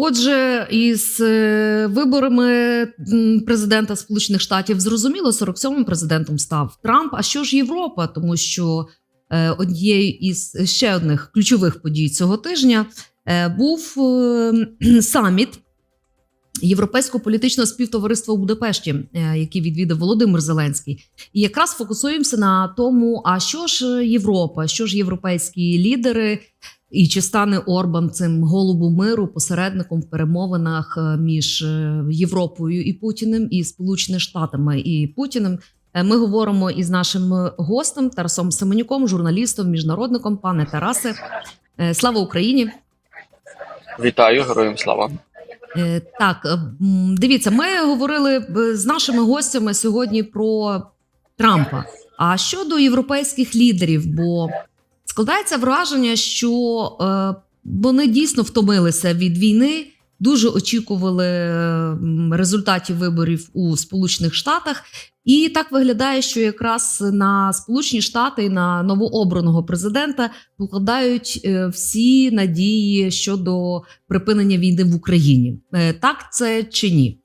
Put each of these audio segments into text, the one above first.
Отже, із е, виборами президента Сполучених Штатів зрозуміло, 47-м президентом став Трамп. А що ж Європа? Тому що е, однією із ще одних ключових подій цього тижня е, був е, саміт Європейського політичного співтовариства у Будапешті, е, який відвідав Володимир Зеленський. І якраз фокусуємося на тому, а що ж Європа, що ж європейські лідери, і чи стане Орбан цим голубом миру, посередником в перемовинах е, між е, Європою і Путіним і Сполученими Штатами і Путіним. Е, Ми говоримо із нашим гостем Тарасом Семенюком, журналістом, міжнародником. Пане Тарасе, слава Україні! Вітаю, героям слава. Так, дивіться, ми говорили з нашими гостями сьогодні про Трампа. А щодо європейських лідерів, бо складається враження, що е, вони дійсно втомилися від війни, дуже очікували результатів виборів у Сполучених Штатах. І так виглядає, що якраз на Сполучені Штати і на новообраного президента покладають е, всі надії щодо припинення війни в Україні. Е, Так це чи ні?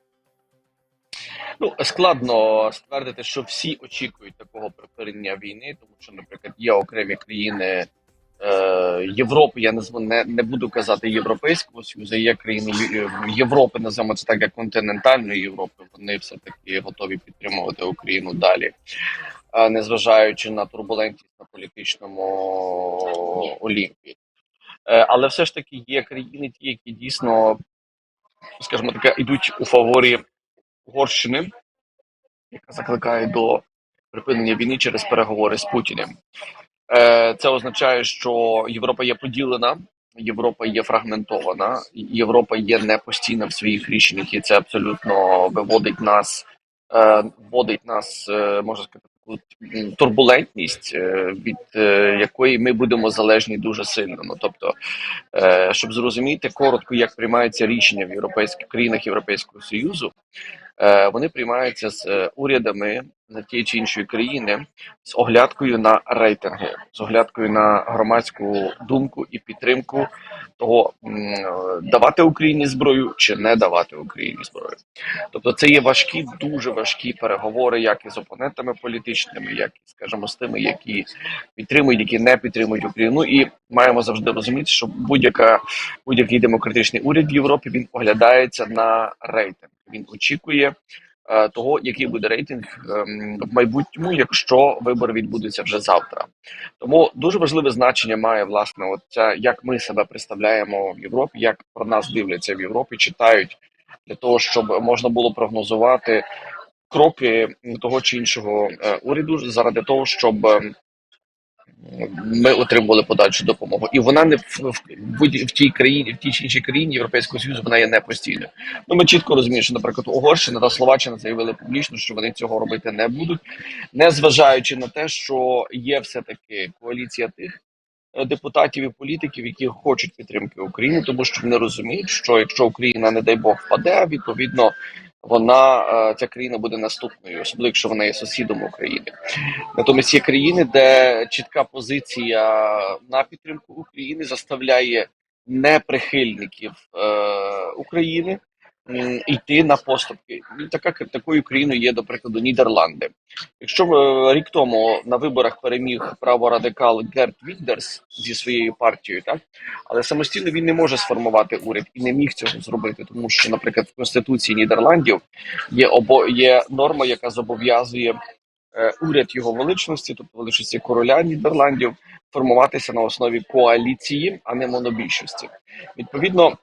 Ну складно ствердити, що всі очікують такого припинення війни, тому що, наприклад, є окремі країни е, Європи. Я назву не, не буду казати Європейського Союзу. Є країни Європи, називаємо це так як континентальної Європи. Вони все таки готові підтримувати Україну далі, а незважаючи на турбулентність на політичному олімпі. Е, але все ж таки є країни, ті, які дійсно, скажімо таке, йдуть у фаворі Угорщини, яка закликає до припинення війни через переговори з Путіним. Е, Це означає, що Європа є поділена, Європа є фрагментована, Європа є не постійна в своїх рішеннях, і це абсолютно виводить нас, е, вводить нас, е, можна сказати, таку турбулентність, від якої ми будемо залежні дуже сильно. Ну тобто, щоб зрозуміти коротко, як приймаються рішення в європейських країнах Європейського Союзу, вони приймаються з е, урядами на тієї чи іншої країни з оглядкою на рейтинги, з оглядкою на громадську думку і підтримку того, е, давати Україні зброю чи не давати Україні зброю. Тобто, це є важкі, дуже важкі переговори, як із опонентами політичними, як і скажімо, з тими, які підтримують, які не підтримують Україну. І маємо завжди розуміти, що будь-яка будь-який демократичний уряд в Європі він оглядається на рейтинг. Він очікує е, того, який буде рейтинг ем, в майбутньому, якщо вибори відбудуться вже завтра. Тому дуже важливе значення має власне, от ця, як ми себе представляємо в Європі, як про нас дивляться в Європі, читають для того, щоб можна було прогнозувати кроки того чи іншого е, уряду заради того, щоб. Ми отримували подальшу допомогу, і вона не в, в, в тій країні, в тій чи іншій країні Європейського Союзу вона є не постійною. Ну ми чітко розуміємо, що, наприклад, Угорщина та Словаччина заявили публічно, що вони цього робити не будуть, не зважаючи на те, що є все таки коаліція тих е, депутатів і політиків, які хочуть підтримки України, тому що вони розуміють, що якщо Україна, не дай Бог, впаде, відповідно. Вона е, ця країна буде наступною, особливо якщо вона є сусідом України. Натомість є країни, де чітка позиція на підтримку України заставляє неприхильників е, України йти на поступки. І така такою країною є, до прикладу, Нідерланди. Якщо е, рік тому на виборах переміг праворадикал Герт Вільдерс зі своєю партією, так але самостійно він не може сформувати уряд і не міг цього зробити, тому що, наприклад, в конституції Нідерландів є обо є норма, яка зобов'язує е, уряд його величності, тобто величності короля Нідерландів, формуватися на основі коаліції, а не монобільшості. Відповідно,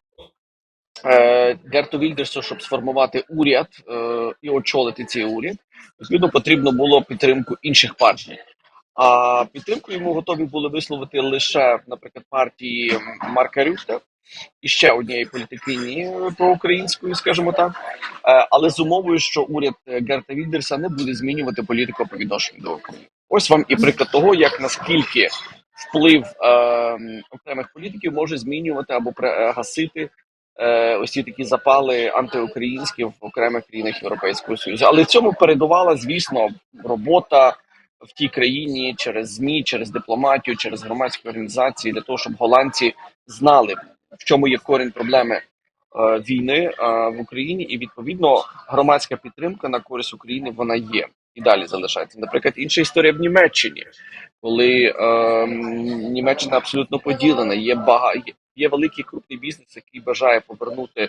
Герту Вільдерсу, щоб сформувати уряд е, і очолити цей уряд, відповідно потрібно було підтримку інших партій. А підтримку йому готові були висловити лише, наприклад, партії Марка Рюте і ще однієї політикині проукраїнської, скажімо так, Е, але з умовою, що уряд е, Герта Вільдерса не буде змінювати політику по відношенню до України. Ось вам і приклад того, як наскільки вплив е, окремих політиків може змінювати або пре- гасити е, ось ці такі запали антиукраїнські в окремих країнах Європейського Союзу. Але цьому передувала, звісно, робота в тій країні через ЗМІ, через дипломатію, через громадські організації для того, щоб голландці знали, в чому є корінь проблеми е, війни е, в Україні, і відповідно громадська підтримка на користь України вона є і далі залишається. Наприклад, інша історія в Німеччині, коли е, Німеччина абсолютно поділена. Є бага... є- великий крупний бізнес, який бажає повернути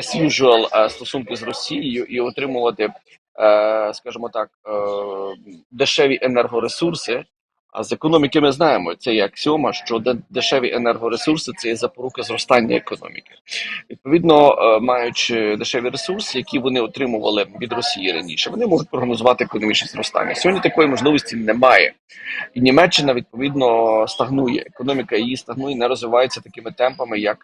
as usual е, стосунки з Росією і отримувати, е, скажімо так, е, дешеві енергоресурси. А з економіки ми знаємо, це є аксіома, що де- дешеві енергоресурси це є запорука зростання економіки. Відповідно, е, маючи дешеві ресурси, які вони отримували від Росії раніше, вони можуть прогнозувати економічне зростання. Сьогодні такої можливості немає, і Німеччина відповідно стагнує. Економіка її стагнує, не розвивається такими темпами, як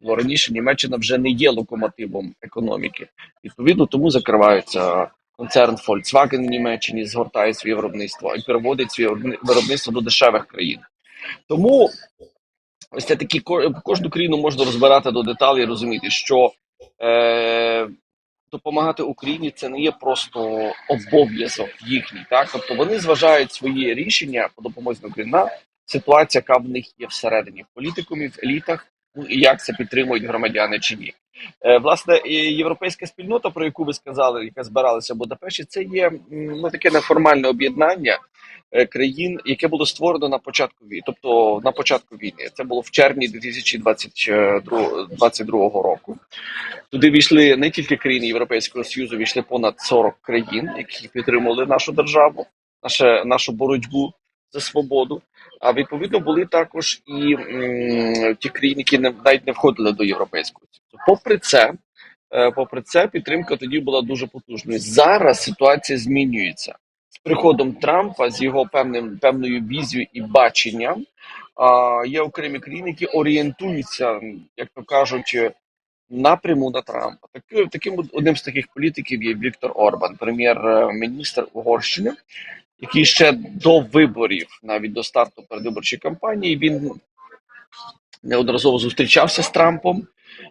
було раніше. Німеччина вже не є локомотивом економіки. Відповідно, тому закриваються. Концерн Volkswagen в Німеччині згортає своє виробництво і переводить своє виробництво до дешевих країн. Тому ось це такі ко- кожну країну можна розбирати до деталей, і розуміти, що е, допомагати Україні це не є просто обов'язок їхній. Так, тобто вони зважають свої рішення по допомозі Україні на ситуацію, яка в них є всередині в політикумі, в елітах, і як це підтримують громадяни чи ні. Е, власне, європейська спільнота, про яку ви сказали, яка збиралася в Будапешті, це є ну таке неформальне об'єднання е, країн, яке було створено на початку війни, тобто на початку війни. Це було в червні 2022 року. Туди війшли не тільки країни Європейського Союзу, війшли понад 40 країн, які підтримували нашу державу, наше, нашу боротьбу за свободу. А відповідно були також і ті країни, які не навіть не входили до Європейського Попри це, е, попри це, підтримка тоді була дуже потужною. Зараз ситуація змінюється з приходом Трампа, з його певним певною візією і баченням. Є окремі країни, які орієнтуються, як то кажуть, напряму на Трампа. Таким, таким одним з таких політиків є Віктор Орбан, прем'єр-міністр Угорщини, який ще до виборів, навіть до старту передвиборчої кампанії, він неодноразово зустрічався з Трампом,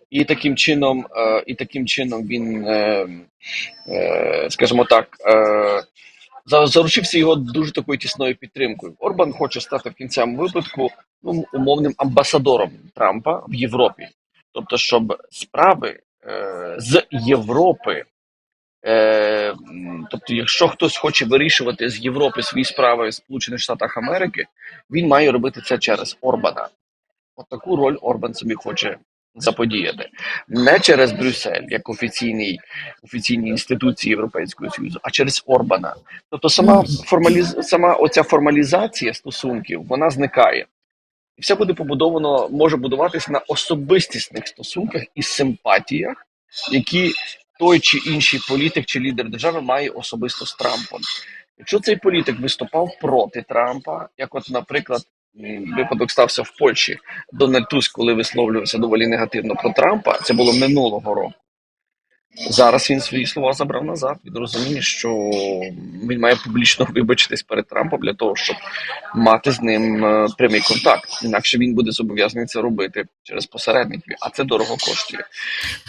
і таким чином, е, і таким чином він, е, е, скажімо так, заручився його дуже такою тісною підтримкою. Орбан хоче стати в кінцевому випадку ну, умовним амбасадором Трампа в Європі. Тобто, щоб справи з Європи, е, тобто, якщо хтось хоче вирішувати з Європи свої справи в Сполучених Штатах Америки, він має робити це через Орбана. От таку роль Орбан собі хоче заподіяти не через Брюссель, як офіційний офіційні інституції Європейського Союзу, а через Орбана. Тобто, сама формаліз... сама оця формалізація стосунків вона зникає. І все буде побудовано, може будуватися на особистісних стосунках і симпатіях, які той чи інший політик чи лідер держави має особисто з Трампом. Якщо цей політик виступав проти Трампа, як, от, наприклад, випадок стався в Польщі, Дональд Туск, коли висловлювався доволі негативно про Трампа, це було минулого року. Зараз він свої слова забрав назад. Він розуміє, що він має публічно вибачитись перед Трампом для того, щоб мати з ним е, прямий контакт. Інакше він буде зобов'язаний це робити через посередників, а це дорого коштує.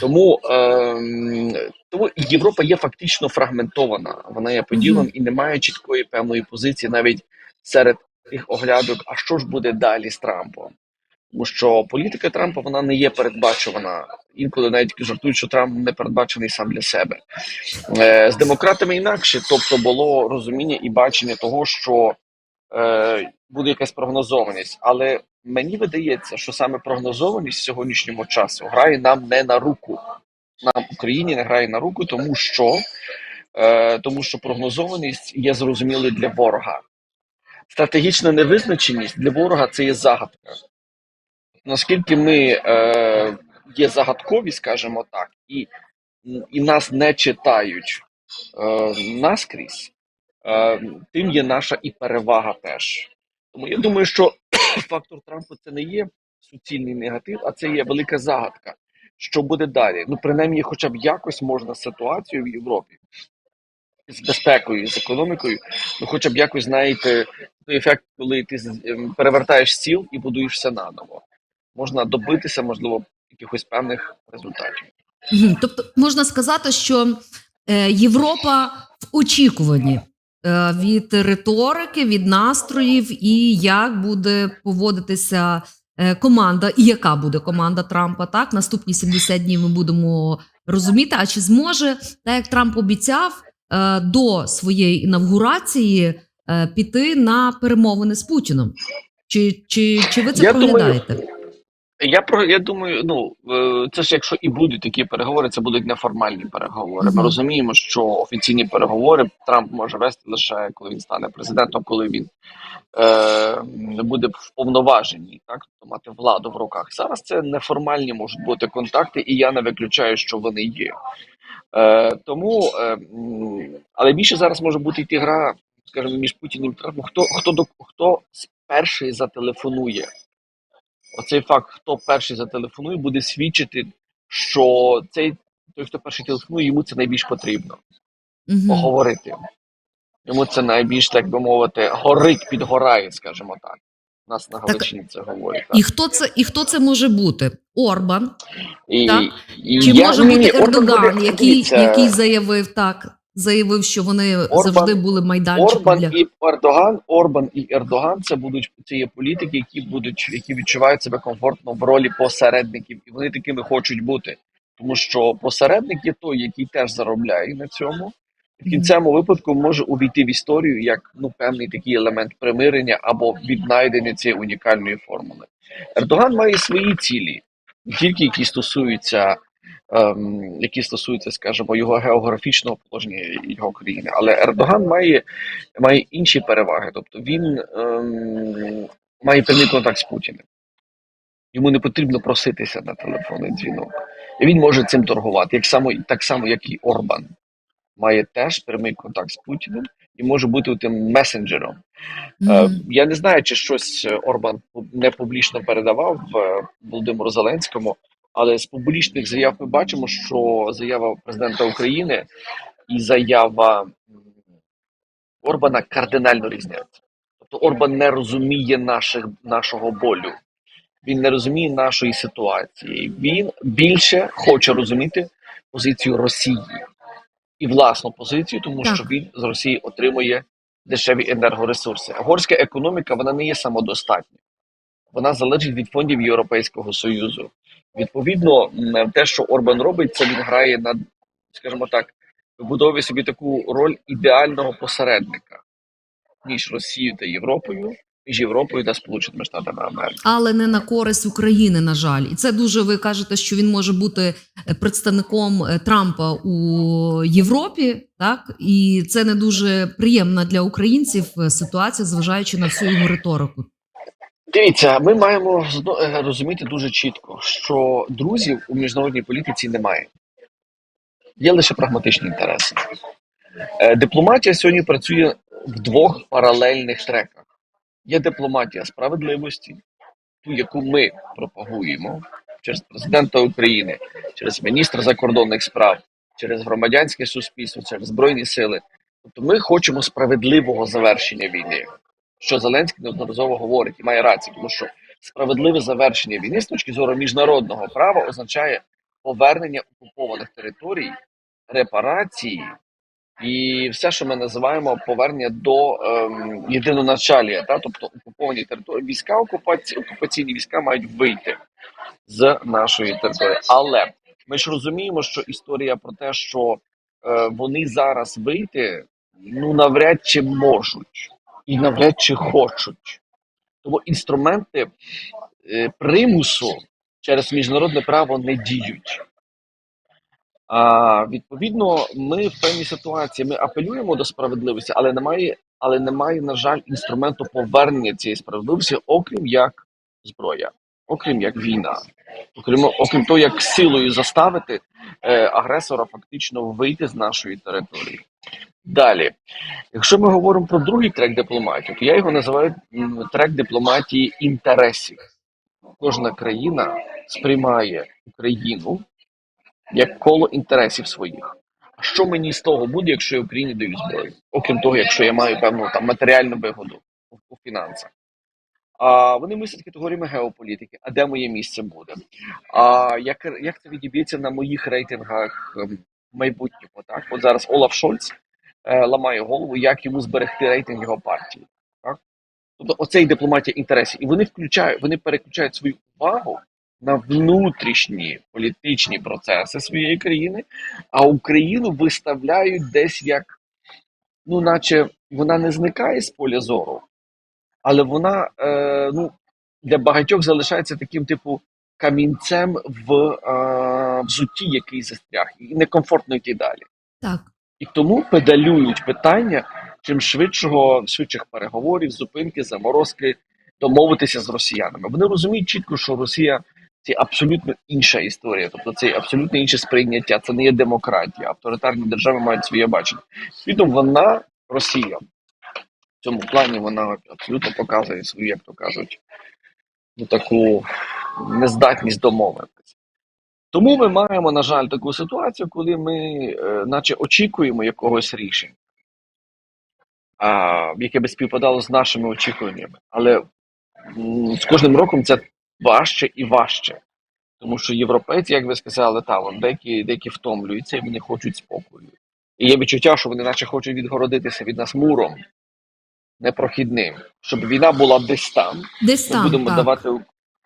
Тому, ем, тому Європа є фактично фрагментована. Вона є поділом і не має чіткої певної позиції навіть серед тих оглядок. А що ж буде далі з Трампом? Тому що політика Трампа вона не є передбачувана. Інколи навіть жартують, що Трамп не передбачений сам для себе. Е, з демократами інакше, тобто було розуміння і бачення того, що е, буде якась прогнозованість. Але мені видається, що саме прогнозованість в сьогоднішньому часу грає нам не на руку. Нам Україні не грає на руку, тому що, е, тому що прогнозованість є зрозумілою для ворога. Стратегічна невизначеність для ворога це є загадка. Наскільки ми е, є загадкові, скажімо так, і, і нас не читають е, наскрізь, е, тим є наша і перевага теж. Тому я думаю, що фактор Трампа це не є суцільний негатив, а це є велика загадка. Що буде далі? Ну, принаймні, хоча б якось можна ситуацію в Європі з безпекою, з економікою, ну хоча б якось знаєте, той ефект, коли ти ем, перевертаєш стіл і будуєш все наново. Можна добитися, можливо, якихось певних результатів. Тобто можна сказати, що е, Європа в очікуванні е, від риторики, від настроїв і як буде поводитися е, команда, і яка буде команда Трампа. Так, наступні 70 днів ми будемо розуміти. А чи зможе, так як Трамп обіцяв до своєї інавгурації піти на перемовини з Путіном? Чи, чи, чи ви це Я думаю, проглядаєте? Я про я думаю, ну е, це ж якщо і будуть такі переговори, це будуть неформальні переговори. Ми розуміємо, що офіційні переговори Трамп може вести лише коли він стане президентом, коли він е, буде вповноважений, так тобто мати владу в руках. Зараз це неформальні можуть бути контакти, і я не виключаю, що вони є. Е, тому, е, але більше зараз може бути йти гра, скажімо, між Путіним і Трампом. Хто хто до хто перший зателефонує? Оцей факт, хто перший зателефонує, буде свідчити, що цей той, хто перший телефонує, йому це найбільш потрібно Мгм. поговорити. Йому це найбільш, так би мовити, горить, підгорає, скажімо так. У нас на Галичині це говорять. І хто це і хто це може бути? Орбан І, так. і чи я- може ні, бути Орбан Ердоган, який, який заявив так, заявив, що вони Орбан- завжди були майданчиком Орбан для і Ердоган, Орбан і Ердоган це будуть це є політики, які будуть які відчувають себе комфортно в ролі посередників, і вони такими хочуть бути. Тому що посередник є той, який теж заробляє на цьому. В кінцевому випадку може увійти в історію як ну певний такий елемент примирення або віднайдення цієї унікальної формули. Ердоган має свої цілі, не тільки які стосуються, які стосуються, скажімо, його географічного положення його країни. Але Ердоган має, має інші переваги. Тобто він ем, має прямий контакт з Путіним. Йому не потрібно проситися на телефонний дзвінок. І він може цим торгувати, як само, так само, як і Орбан. Має теж прямий контакт з Путіним і може бути тим месенджером. Е, Мгм. Я не знаю, чи щось Орбан не публічно передавав е, Володимиру Зеленському, але з публічних заяв ми бачимо, що заява президента України і заява Орбана кардинально різняться. Тобто Орбан не розуміє наших, нашого болю, він не розуміє нашої ситуації. Він більше хоче розуміти позицію Росії і власну позицію, тому що він з Росії отримує дешеві енергоресурси. Горська економіка вона не є самодостатня, вона залежить від фондів Європейського Союзу. Відповідно, те, що Орбан робить, це він грає на, скажімо так, вибудовує собі таку роль ідеального посередника між Росією та Європою, між Європою та Сполученими Штатами Америки. але не на користь України, на жаль, і це дуже. Ви кажете, що він може бути е, представником е, Трампа у Європі, так і це не дуже приємна для українців е, ситуація, зважаючи на всю його риторику. Дивіться, ми маємо е, розуміти дуже чітко, що друзів у міжнародній політиці немає. Є лише прагматичні інтереси. Е, Дипломатія сьогодні працює в двох паралельних треках. Є дипломатія справедливості, ту, яку ми пропагуємо через президента України, через міністра закордонних справ, через громадянське суспільство, через збройні сили. Тобто ми хочемо справедливого завершення війни, що Зеленський неодноразово говорить і має рацію, тому що справедливе завершення війни з точки зору міжнародного права означає повернення окупованих територій, репарації і все, що ми називаємо повернення до ем, єдиноначалія, та тобто окуповані території, війська окупації, окупаційні війська мають вийти з нашої території. Але ми ж розуміємо, що історія про те, що е, вони зараз вийти, ну навряд чи можуть і навряд чи хочуть. Тому інструменти е, примусу через міжнародне право не діють. А відповідно, ми в певній ситуації ми апелюємо до справедливості, але немає, але немає, на жаль, інструменту повернення цієї справедливості, окрім як зброя, окрім як війна, окрім, окрім того, як силою заставити е, агресора фактично вийти з нашої території. Далі, якщо ми говоримо про другий трек дипломатії, то я його називаю трек дипломатії інтересів. Кожна країна сприймає Україну як коло інтересів своїх. А що мені з того буде, якщо я Україні даю зброю? Окрім того, якщо я маю певну там матеріальну вигоду у, фінансах. А вони мислять категоріями геополітики, а де моє місце буде? А як, як це відіб'ється на моїх рейтингах ем, в майбутньому? Так, от зараз Олаф Шольц ламає голову, як йому зберегти рейтинг його партії. Так? Тобто, оце і дипломатія інтересів. І вони включають, вони переключають свою увагу на внутрішні політичні процеси своєї країни, а Україну виставляють десь як, ну, наче вона не зникає з поля зору, але вона е, ну, для багатьох залишається таким, типу, камінцем в е, взутті, який застряг, і некомфортно йти далі. Так. І тому педалюють питання чим швидшого, швидших переговорів, зупинки, заморозки, домовитися з росіянами. Вони розуміють чітко, що Росія це абсолютно інша історія, тобто це абсолютно інше сприйняття. Це не є демократія. Авторитарні держави мають своє бачення. Світом вона Росія. В цьому плані вона абсолютно показує свою, як то кажуть, ну таку нездатність домовитися. Тому ми маємо, на жаль, таку ситуацію, коли ми, е, наче, очікуємо якогось рішення, а, яке би співпадало з нашими очікуваннями. Але м, з кожним роком це важче і важче. Тому що європейці, як ви сказали, та, вон, деякі, деякі втомлюються і вони хочуть спокою. І є відчуття, що вони наче хочуть відгородитися від нас муром непрохідним, щоб війна була десь там. Десь Ми будемо так. давати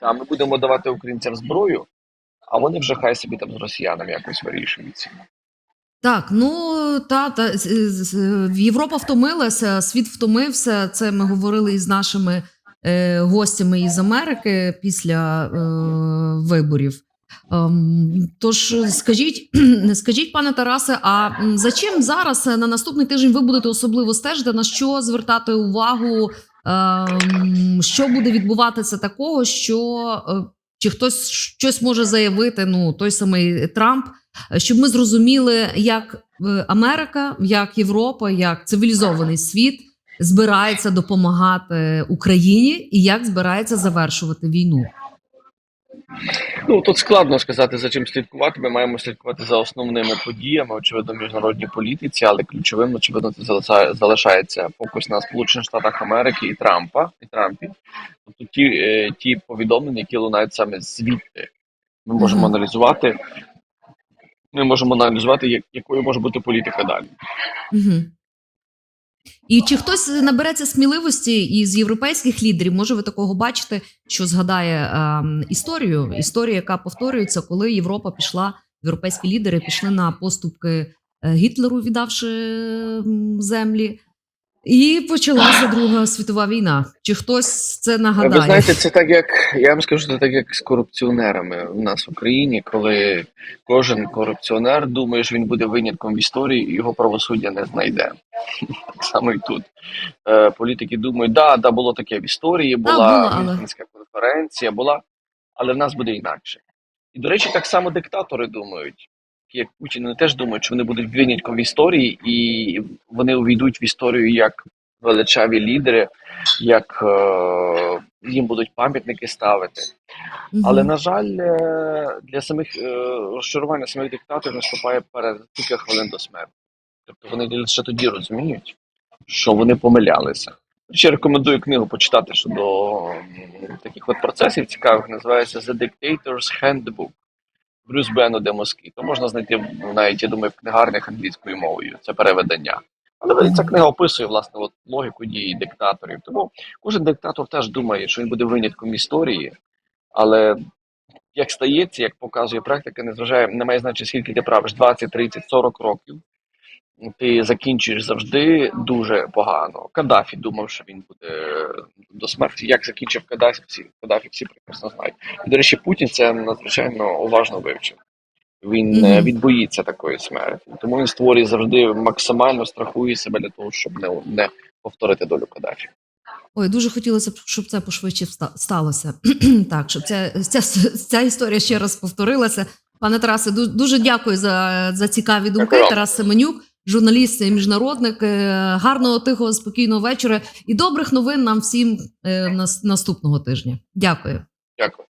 та, ми будемо давати українцям зброю, а вони вже хай собі там з росіянами якось вирішуються. Так, ну та, та Європа втомилася, світ втомився. Це ми говорили із нашими е, гостями із Америки після е, виборів. Ем, тож скажіть, скажіть, пане Тарасе, а за чим зараз е, на наступний тиждень ви будете особливо стежити? На що звертати увагу? Ем, що буде відбуватися такого, що е, чи хтось щось може заявити? Ну той самий Трамп щоб ми зрозуміли, як е, Америка, як Європа, як цивілізований світ збирається допомагати Україні і як збирається завершувати війну. Ну тут складно сказати за чим слідкувати. Ми маємо слідкувати за основними подіями, очевидно, в міжнародній політиці, але ключовим, очевидно, це залишається фокус на Сполучених Штатах Америки і Трампа і Трампі. Тобто ті, е, ті повідомлення, які лунають саме звідти, ми можемо аналізувати. Ми можемо аналізувати, як, якою може бути політика далі. І чи хтось набереться сміливості із європейських лідерів? Може, ви такого бачите, що згадає е, історію? Історія, яка повторюється, коли Європа пішла, європейські лідери пішли на поступки е, Гітлеру, віддавши землі, і почалася Друга світова війна. Чи хтось це нагадає? Ви знаєте, це так як я вам скажу, це так як з корупціонерами в нас в Україні, коли кожен корупціонер думає, що він буде винятком в історії, і його правосуддя не знайде. Так само і тут. Е, політики думають, да, да, було таке в історії, була але- конференція, була, але в нас буде інакше. І, до речі, так само диктатори думають, як Путін, вони теж думають, що вони будуть винятком в історії, і вони увійдуть в історію як величаві лідери, як е, їм будуть пам'ятники ставити. Мгм. Але на жаль, е, для самих е, розчарування самих диктаторів наступає перед кілька хвилин до смерті. Тобто вони лише тоді розуміють, що вони помилялися. Ще рекомендую книгу почитати щодо таких от процесів цікавих. Називається The Dictator's Handbook Брюс Бену де Москві. То можна знайти навіть, я думаю, в книгарнях англійською мовою. Це переведення. Але ця книга описує власне от логіку дії диктаторів. Тому кожен диктатор теж думає, що він буде винятком історії, але як стається, як показує практика, не зважає, немає значення, скільки ти правиш 20, 30, 40 років. Ти закінчуєш завжди дуже погано. Каддафі думав, що він буде до смерті. Як закінчив Каддафі, всі Каддафі всі прекрасно знають. І, до речі, Путін це надзвичайно уважно вивчив. Він, е, Мгм. він боїться такої смерті. Тому він створює завжди максимально страхує себе для того, щоб не, не повторити долю Каддафі. Ой, дуже хотілося б, щоб це пошвидше сталося. так, щоб ця, ця, ця історія ще раз повторилася. Пане Тарасе, дуже дякую за, за цікаві думки. Дякую. Тарас Семенюк, журналіст і міжнародник. Е, Гарного, тихого, спокійного вечора і добрих новин нам всім е, нас- наступного тижня. Дякую. Дякую.